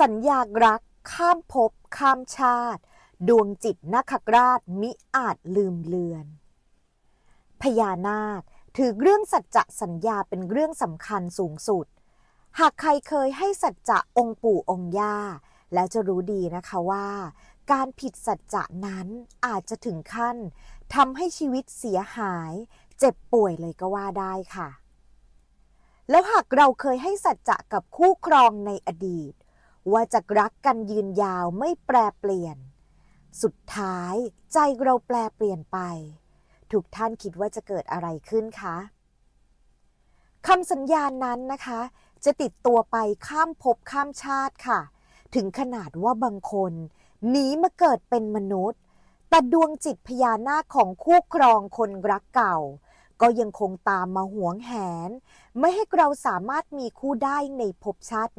สัญญารัก ข้ามภพข้ามชาติ ดวงจิตนาคราชมิอาจลืมเลือน พญานาคถือเรื่องสัจจะสัญญาเป็นเรื่องสำคัญสูงสุด หากใครเคยให้สัจจะองค์ปู่องค์ย่า แล้วจะรู้ดีนะคะว่า การผิดสัจจะนั้นอาจจะถึงขั้นทำให้ชีวิตเสียหาย เจ็บป่วยเลยก็ว่าได้ค่ะ แล้วหากเราเคยให้สัจจะกับคู่ครองในอดีต ว่าจะรักกันยืนยาวไม่แปรเปลี่ยน สุดท้ายใจเราแปรเปลี่ยนไป ทุกท่านคิดว่าจะเกิดอะไรขึ้นคะคำสัญญานั้นนะคะ จะติดตัวไปข้ามภพข้ามชาติค่ะ ถึงขนาดว่าบางคนหนีมาเกิดเป็นมนุษย์ แต่ดวงจิตพญานาคของคู่ครองคนรักเก่า ก็ยังคงตามมาหวงแหน ไม่ให้เราสามารถมีคู่ได้ในภพชาติ